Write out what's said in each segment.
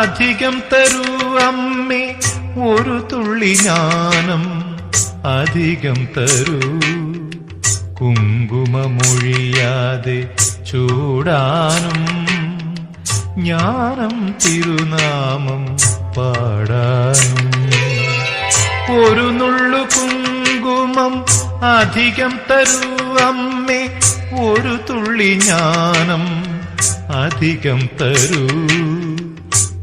അധികം തരൂ അമ്മേ. ഒരു തുള്ളി ജ്ഞാനം അധികം തരൂ. കുങ്കുമമൊഴിയാതെ ചൂടാനും ജ്ഞാനം തിരുനാമം പാടാനും. ഒരു നുള്ളു കുങ്കുമം അധികം തരൂ അമ്മേ. ഒരു തുള്ളി ജ്ഞാനം അധികം തരൂ.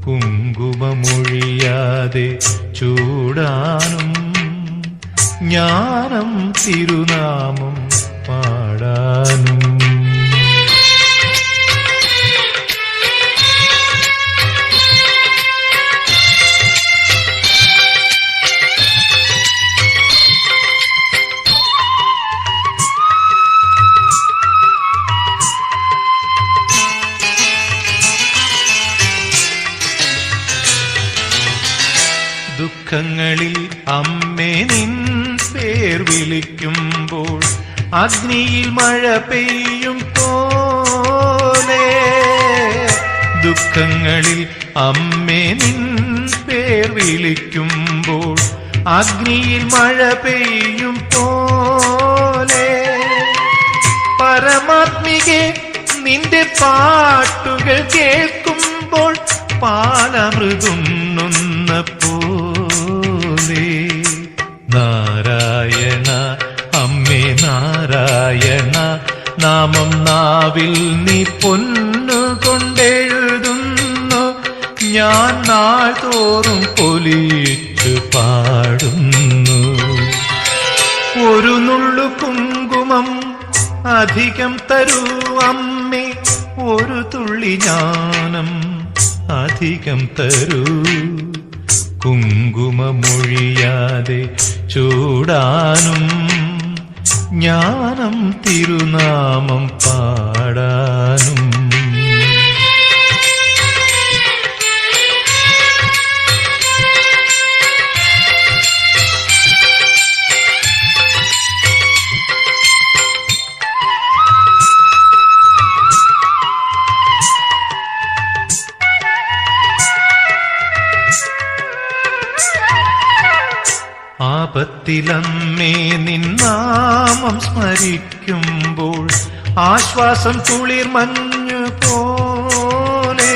കുങ്കുമമൊഴിയാതെ ചൂടാനും ജ്ഞാനം തിരുനാമം പാടാനും. പാലമൃതുണ്ണുന്ന പോലെ നാരായണ അമ്മേ നാരായണ നാമം നാവിൽ നീ പൊന്നു പൊന്നുകൊണ്ടെഴുതുന്നു. ഞാൻ നാൾ തോറും പൊലിച്ചു പാടുന്നു. ഒരു നുള്ളു കുങ്കുമം അധികം തരൂ അമ്മേ ഒരു തുള്ളി ജ്ഞാനം അധികം തരൂ. കുങ്കുമമൊഴിയാതെ ചൂടാനും ജ്ഞാനം തിരുനാമം പാടാനും ആപത്തിലമ്മേ നിന്നാമം സ്മരിക്കുമ്പോൾ ആശ്വാസം കുളിർ മഞ്ഞു പോലെ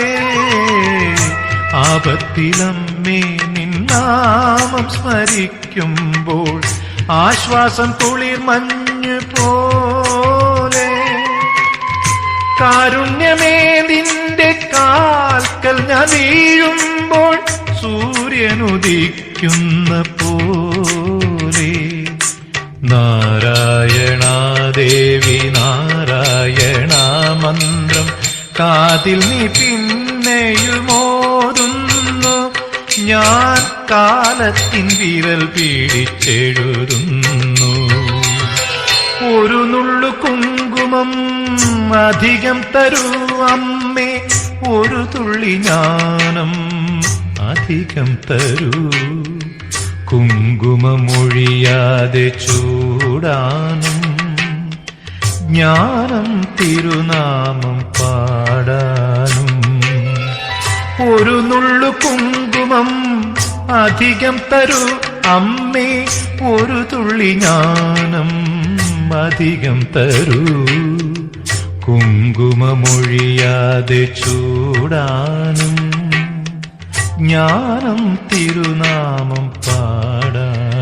ആപത്തിലമ്മേ നിന്നാമം സ്മരിക്കുമ്പോൾ ആശ്വാസം കുളിർ മഞ്ഞു പോലെ കാരുണ്യമേ നിന്റെ കാൽക്കൽ ഞാൻ വീഴുമ്പോൾ സൂര്യനുദിക്കുന്ന മന്ത്രം കാതിൽ നീ പിന്നെയുമോതുന്നു. ഞാൻ കാലത്തിൻ വിരൽ പീഡിച്ചെഴുതുന്നു. ഒരു നുള്ളു കുങ്കുമം അധികം തരൂ അമ്മേ. ഒരു തുള്ളി ജ്ഞാനം അധികം തരൂ. കുങ്കുമമൊഴിയാതെ ചൂടാനും ജ്ഞാനം തിരുനാമം പാടാനും ഒരു നുള്ളു കുങ്കുമം അധികം തരൂ അമ്മേ ഒരു തുള്ളി ജ്ഞാനം അധികം തരൂ. കുങ്കുമമൊഴിയാതെ ചൂടാനും ജ്ഞാനം തിരുനാമം പാടാനും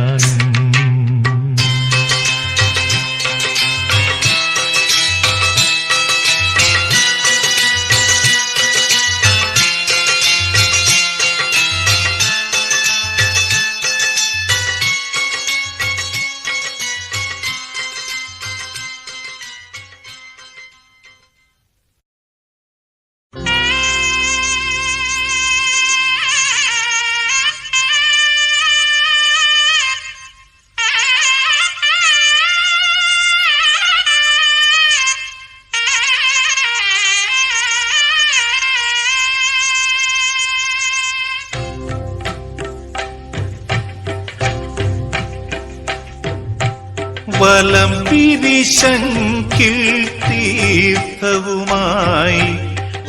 വലം പിരിശങ്കിൽ തീർത്ഥവുമായി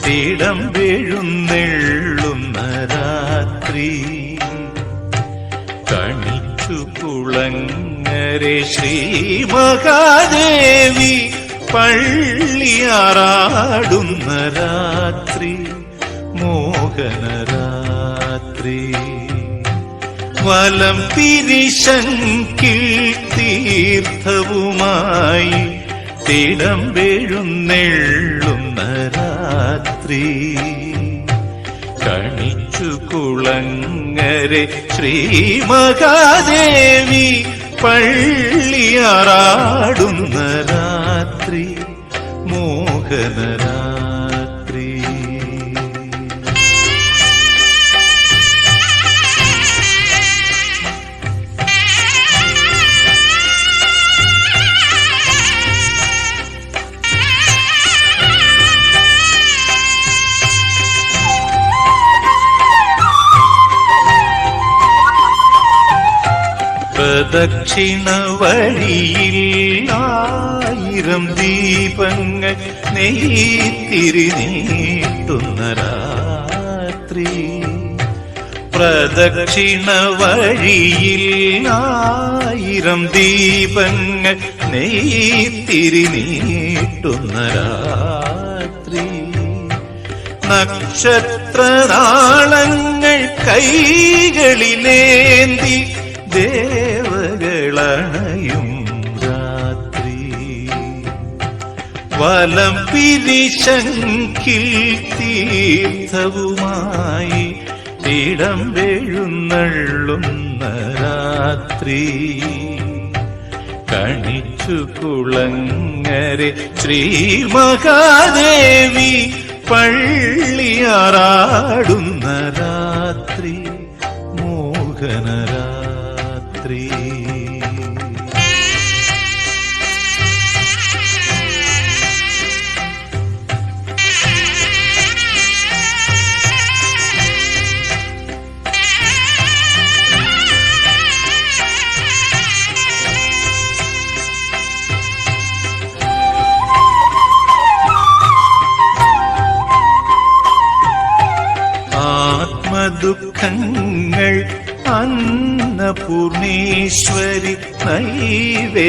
തീടം വീഴുന്നെള്ളുന്ന രാത്രി. കണിച്ചു കുളങ്ങരെ ശ്രീ മഹാദേവി പള്ളിയാറാടുന്ന രാത്രി മോഹന രാത്രി വലം പിരിശൻ തീർത്ഥവുമായി തിടം വീഴുന്നെള്ളുന്ന രാത്രി കണിച്ചു കുളങ്ങരെ ശ്രീ മഹാദേവി പള്ളിയാറാടുന്ന രാത്രി മോഹന പ്രദക്ഷിണ വഴിയിൽ ആയിരം ദീപങ്ങൾ നെയ്ത്തിരി നീട്ടുന്ന രാത്രി പ്രദക്ഷിണ വഴിയിൽ ആയിരം ദീപങ്ങൾ നെയ്ത്തിരി നീട്ടുന്ന രാത്രി നക്ഷത്രനാളങ്ങൾ കൈകളിലേന്തി ദേവകളണയും രാത്രി. വലം പിരിശങ്കിൽ തീർത്ഥവുമായി ഇടം വെഴുന്നള്ളുന്ന രാത്രി. കണിച്ചു കുളങ്ങരെ ശ്രീ മഹാദേവി പള്ളിയാറാടുന്ന രാത്രി. മോഹന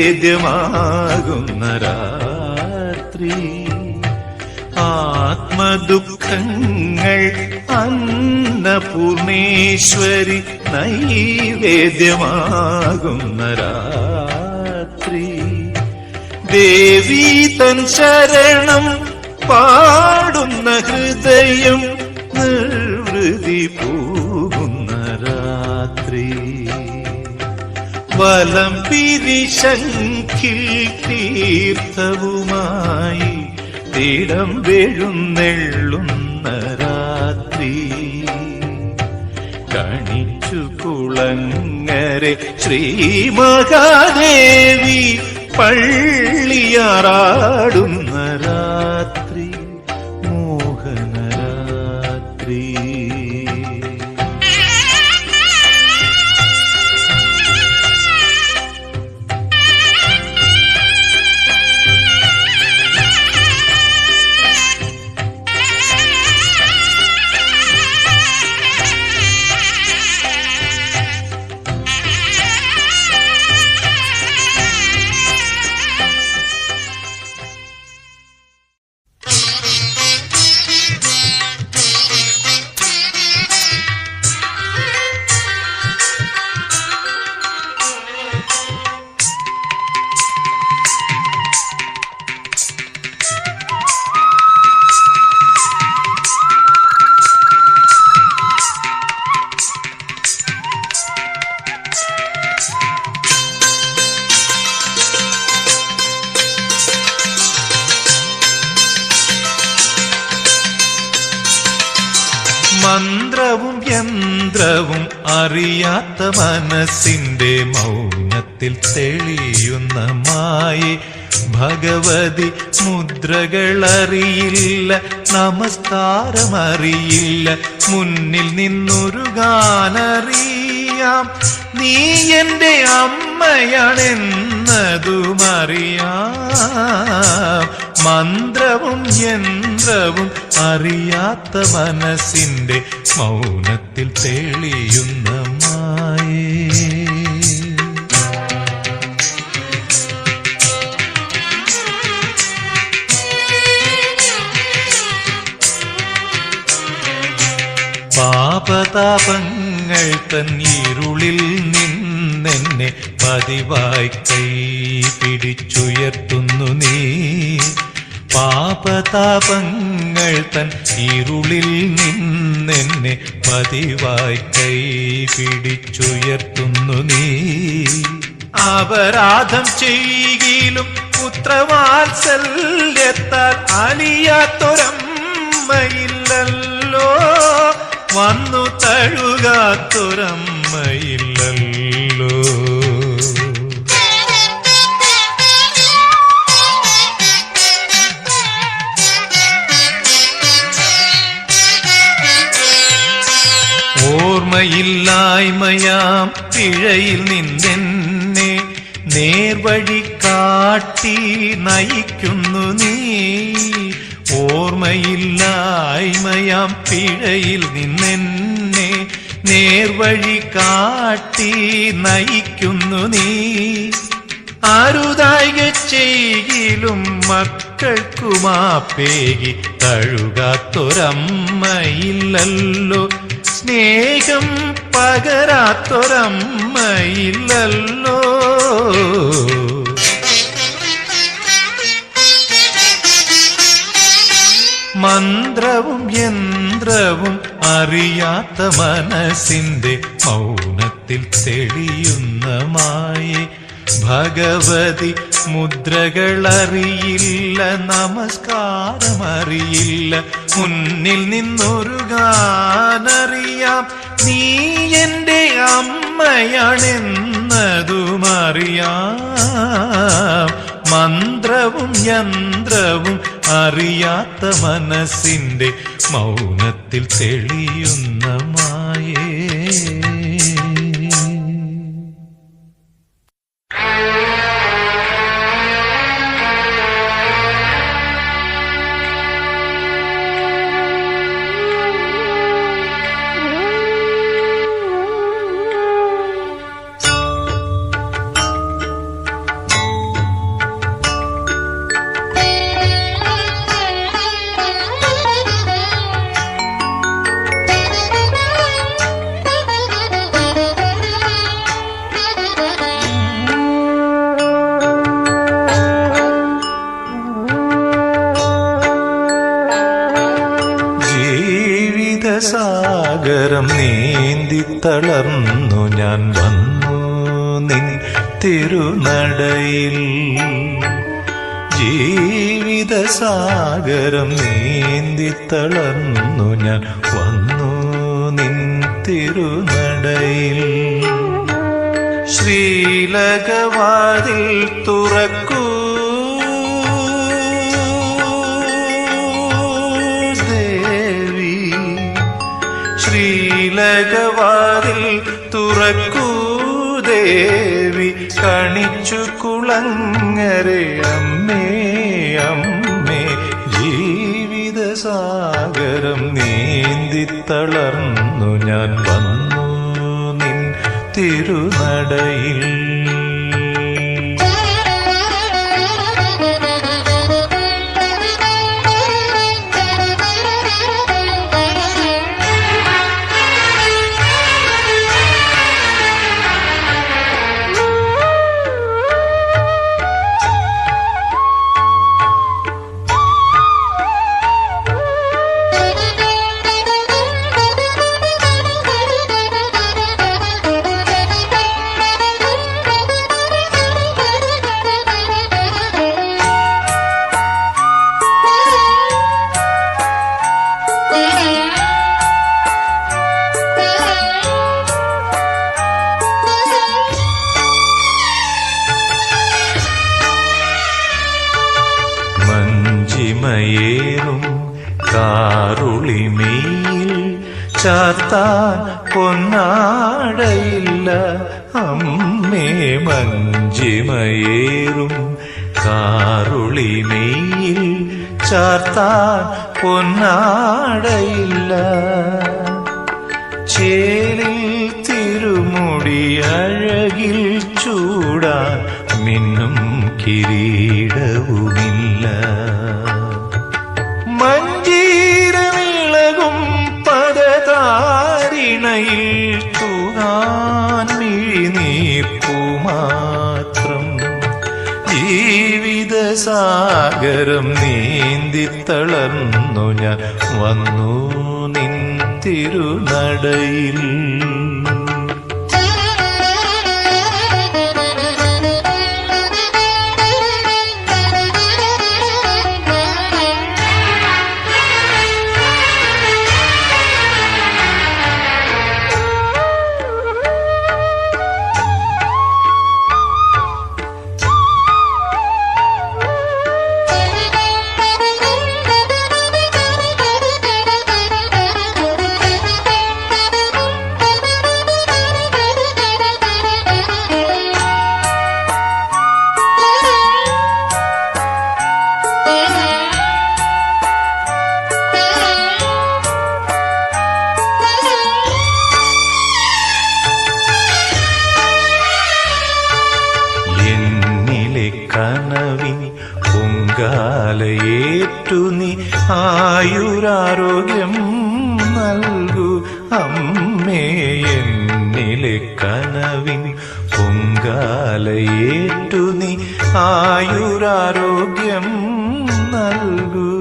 നൈവേദ്യമാകുന്ന രാത്രി ആത്മദുഃഖങ്ങൾ അന്നപൂർണേശ്വരി നൈവേദ്യമാകുന്ന രാത്രി ദേവി തൻ ശരണം പാടുന്ന ഹൃദയം വലം പിരിശങ്കിൽ തീർത്ഥവുമായി തീടം വെഴുന്നെള്ളുന്ന രാത്രി. കണിച്ചു കുളങ്ങരെ ശ്രീ മഹാദേവി പള്ളിയാറാടുന്ന രാത്രി. നമസ്കാരമറിയില്ല മുന്നിൽ നിന്നൊരു ഗാനറിയാം. നീ എന്റെ അമ്മയാണെന്നതും അറിയാം മന്ത്രവും യന്ത്രവും അറിയാത്ത മനസ്സിന്റെ മൗനത്തിൽ തെളിയുന്ന മായേ. പാപതാപങ്ങൾ തൻ ഇരുളിൽ നിന്നെന്നെ പതിവായി കൈ പിടിച്ചുയർത്തുന്നു നീ. പാപതാപങ്ങൾ തൻ ഇരുളിൽ നിന്നെന്നെ പതിവായി കൈ പിടിച്ചുയർത്തുന്നു നീ. അപരാധം ചെയ്യിലും പുത്രവാത്സല്യത്താൽ അലിയാത്തൊരമ്മയില്ലല്ലോ. വന്നു തഴുകാത്തൊരമ്മയില്ലല്ലോ. ഓർമ്മയില്ലായ്മയാം പിഴയിൽ നിന്നെന്നെ നേർവഴി കാട്ടി നയിക്കുന്നു നീ. ഓർമ്മയില്ലായ്മയാം പിഴയിൽ നിന്നെന്നെ നേർവഴി കാട്ടി നയിക്കുന്നു നീ. ആരുതായിക ചെയ്യിലും മക്കൾക്കുമാപ്പേകി തഴുകാത്തൊരമ്മയില്ലല്ലോ. സ്നേഹം പകരാത്തൊരമ്മയില്ലല്ലോ. മന്ത്രവും യന്ത്രവും അറിയാത്ത മനസ്സിന്റെ മൗനത്തിൽ തെളിയുന്ന മായി. ഭഗവതി മുദ്രകളറിയില്ല നമസ്കാരമറിയില്ല. മുന്നിൽ നിന്നൊരു ഗാനറിയാം. നീ എന്റെ അമ്മയാണെന്നതുമറിയാം. മന്ത്രവും യന്ത്രവും അറിയാത്ത മനസ്സിന്റെ മൗനത്തിൽ തെളിയുന്ന മായേ. തിരുനടയിൽ ജീവിതസാഗരം നീന്തി തളർന്നു ഞാൻ വന്നു നിൻ തിരുനടയിൽ. ശ്രീലകവാതിൽ തുറക്കൂ. ദേവി ശ്രീലകവാതിൽ തുറക്കൂ. ദേവി കണിച്ചു കുളങ്ങരെ അമ്മേ അമ്മേ. ജീവിത സാഗരം നീന്തി തളർന്നു ഞാൻ വന്നു നിൻ തിരുനടയിൽ. പൊന്നാടയിൽ അമ്മേ മഞ്ചിമയേറും കാറുളിമയിൽ ചാർത്താൻ പൊന്നാടയില്ല. ചേലിൽ തിരുമുടി അഴകിൽ ചൂടാൻ മിന്നും കിരീടവുമില്ല. മഞ്ചീരമിളകും പദതാരിണയിൽ തൂങ്ങാൻ മിഴിനീർപ്പു മാത്രം. ജീവിത സാഗരം നീന്തി തളർന്നു ഞാൻ വന്നു നിൻ തിരുനടയിൽ. പൊങ്കാലയേറ്റു നീ ആയുരാരോഗ്യം നൽകു. അമ്മേ എന്നിലെ കനവിൻ പൊങ്കാലയേറ്റു നീ ആയുരാരോഗ്യം നൽകൂ.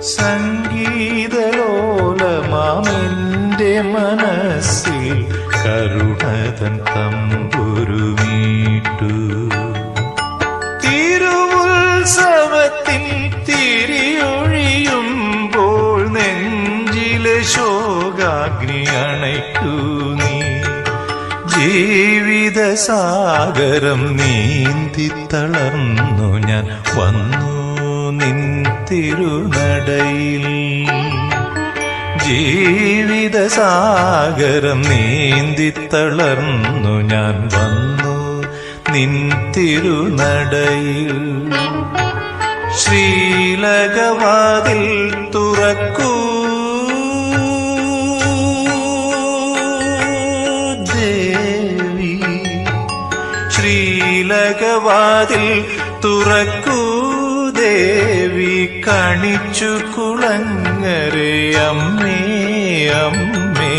സംഗീതലോലമാമെന്റെ മനസ്സിൽ കരുണതൻ തമ്പുരുമീട്ടു തിരുവുത്സവത്തിൻ തിരിയൊഴിയുമ്പോൾ നെഞ്ചിലെ ശോകാഗ്നി അണയ്ക്കൂ നീ. ജീവിത സാഗരം നീന്തി തളർന്നു ഞാൻ വന്നു നിൻ തിരുനടയിൽ. ജീവിത സാഗരം നീന്തി തളർന്നു ഞാൻ വന്നു നിൻ തിരുനടയിൽ. ശ്രീലകവാതിൽ തുറക്കൂ. ദേവി ശ്രീലകവാതിൽ തുറക്കൂ. ദേവി കണിച്ചു കുളങ്ങരെ അമ്മേ അമ്മേ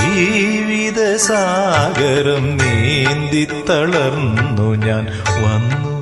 ജീവിത സാഗരം നീന്തി തളർന്നു ഞാൻ വന്നു.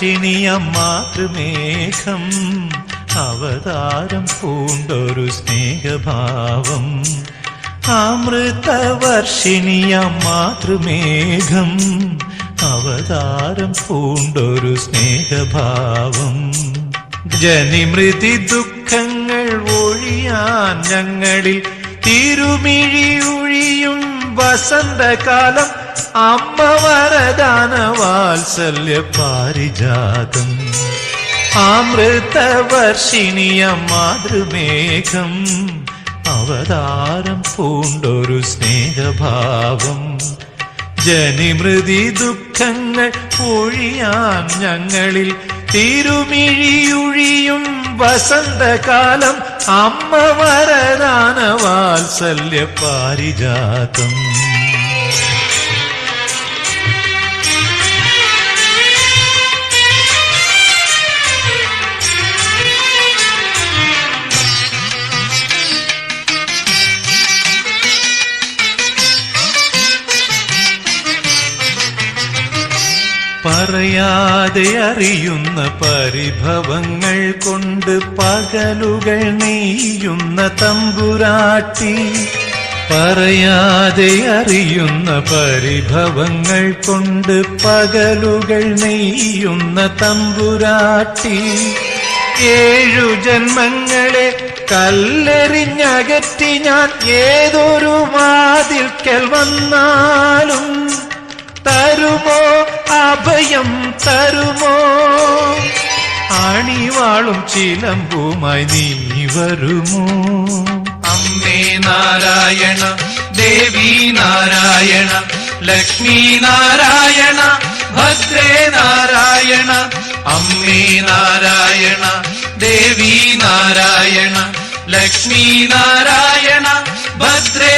അമൃതവർഷിണിയ മാതൃമേഘം അവതാരം പൂണ്ടൊരു സ്നേഹഭാവം. അമൃതവർഷിണിയ മാതൃമേഘം അവതാരം പൂണ്ടൊരു സ്നേഹഭാവം. ജനിമൃതി ദുഃഖങ്ങൾ ഒഴിയാൻ ഞങ്ങളിൽ തിരുമിഴി ഒഴിയും വസന്തകാലം അമ്മ വരദാന വാത്സല്യ പാരിജാതം. അമൃതവർഷിണിയ മാതൃമേഘം. അവതാരം പൂണ്ടൊരു സ്നേഹഭാവം. ജനിമൃതി ദുഃഖങ്ങൾ ഒഴിയാൻ ഞങ്ങളിൽ തിരുമിഴിയുഴിയും വസന്തകാലം അമ്മ വരദാന വാത്സല്യ പാരിജാതം. പറയാതെ അറിയുന്ന പരിഭവങ്ങൾ കൊണ്ട് പകലുകൾ നെയ്യുന്ന തമ്പുരാട്ടി. പറയാതെ അറിയുന്ന പരിഭവങ്ങൾ കൊണ്ട് പകലുകൾ നെയ്യുന്ന തമ്പുരാട്ടി. ഏഴു ജന്മങ്ങളെ കല്ലെറിഞ്ഞകറ്റി ഞാൻ ഏതൊരു വാതിൽക്കൽ വന്നാലും തരുമോ? അഭയം തരുമോ? ആണിവാളും ചിലമ്പുമായി നീ വരുമോ? അമ്മേ നാരായണ ദേവി നാരായണ ലക്ഷ്മി നാരായണ ഭദ്രേ നാരായണ അമ്മേ നാരായണ ദേവി നാരായണ ലക്ഷ്മി നാരായണ ഭദ്രേ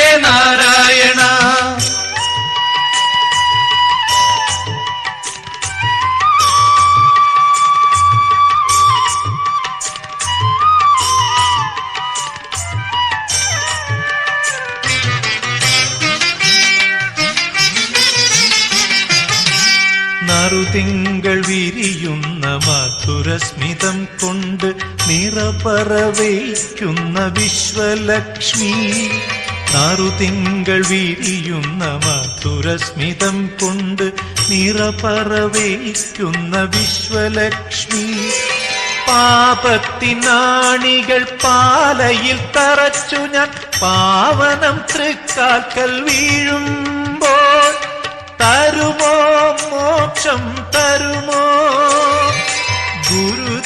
മധുരസ്മിതം കൊണ്ട് നിറപറവയ്ക്കുന്ന വിശ്വലക്ഷ്മി. ആറുതിങ്കൾ വിരിയുന്ന മധുരസ്മിതം കൊണ്ട് നിറപറവയ്ക്കുന്ന വിശ്വലക്ഷ്മി. പാപത്തിനാണികൾ പാലയിൽ തറച്ചു ഞാൻ പാവനം തൃക്കാൽക്കൽ വീഴുമ്പോൾ തരുമോ മോക്ഷം തരുമോ?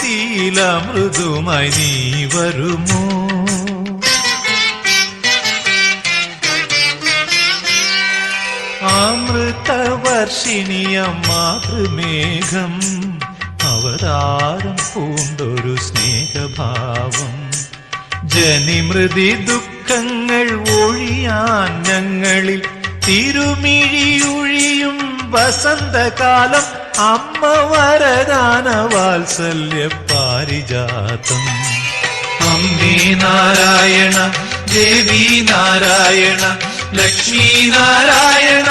ഗുരുതീലമൃദുമായി നീ വരുമോ? അമൃതവർഷിണിയ അമ്മാതൃമേഘം അവതാരം പൂണ്ടൊരു സ്നേഹഭാവം. ജനിമൃതി ദുഃഖങ്ങൾ ഒഴിയാൻ ഞങ്ങളിൽ തിരുമിഴിയൊഴിയും വസന്തകാലം അമ്മ വരദാന പാരിജാതം. അമ്മേ നാരായണ ദേവി നാരായണ ലക്ഷ്മി നാരായണ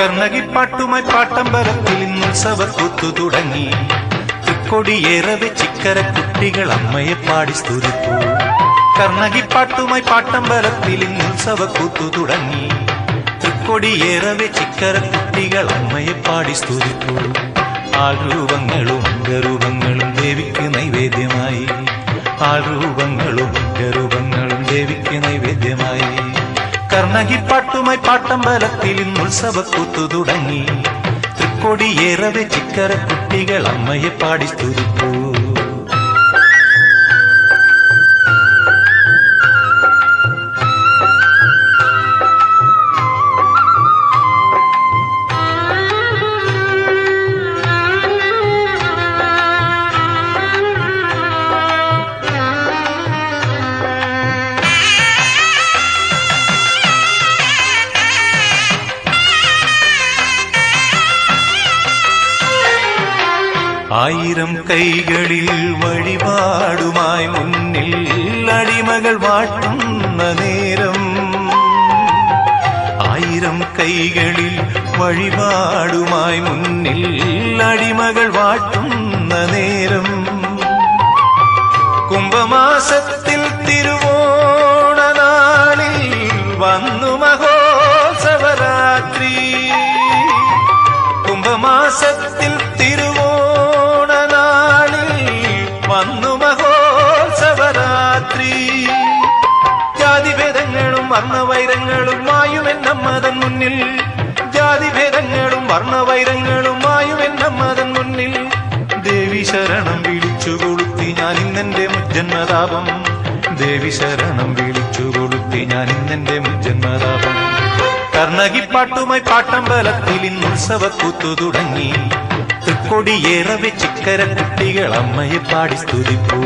കർണകിപ്പാട്ടുമായി പാട്ടമ്പലത്തിൽ ഇന്ന് ഉത്സവക്കൂത്തു തുടങ്ങി. തൃക്കൊടിയേറവെ ചിക്കര കുട്ടികൾ അമ്മയെ പാടി സ്തുതിപ്പു കർണകിപ്പാട്ടുമായി പാട്ടമ്പലത്തിൽ ഉത്സവക്കൂത്തു തുടങ്ങി. തൃക്കൊടിയേറവെ ചിക്കര കുട്ടികൾ അമ്മയെ പാടി സ്തുതിപ്പു ആൾരൂപങ്ങളും അംഗരൂപങ്ങളും ദേവിക്ക് നൈവേദ്യമായി. ആൾരൂപങ്ങളും അംഗരൂപങ്ങളും ദേവിക്ക് നൈവേദ്യമായി. കർണകിപ്പാട്ടുമായി പാട്ടമ്പലത്തിൽ ഇന്ന് ഉത്സവക്കൂത്തു തുടങ്ങി തൃക്കൊടിയേറവെ ചിക്കര കുട്ടികൾ അമ്മയെ പാടി സ്തുതിപ്പൂ ആയിരം കൈകളിൽ വഴിപാടുമായി മുന്നിൽ അടിമകൾ വാട്ടുന്ന നേരം. ആയിരം കൈകളിൽ വഴിപാടുമായി മുന്നിൽ അടിമകൾ വാട്ടുന്ന നേരം. കുംഭമാസത്തിൽ തിരുവോണനാളിൽ വന്നു മഹോത്സവരാത്രി ജാതിഭേദങ്ങളും വർണവൈരങ്ങളും മായുമെന്ന വർണവൈരങ്ങളുമായും മതൻ മുന്നിൽ. ദേവി ശരണം വിളിച്ചു കൊളുത്തി ഞാൻ ഇന്നെന്റെ മുജ്ജന്മതാപം. ദേവി ശരണം വിളിച്ചു കൊളുത്തി ഞാൻ ഇന്നെന്റെ മുജ്ജന്മതാപം. കർണകിപ്പാട്ടുമായി പാട്ടമ്പലത്തിൽ ഇന്ന് ഉത്സവക്കൂത്തു തുടങ്ങി. തൃക്കൊടിയേറവി ചിക്കര കുട്ടികൾ അമ്മയെ പാടി സ്തുതിപ്പൂ.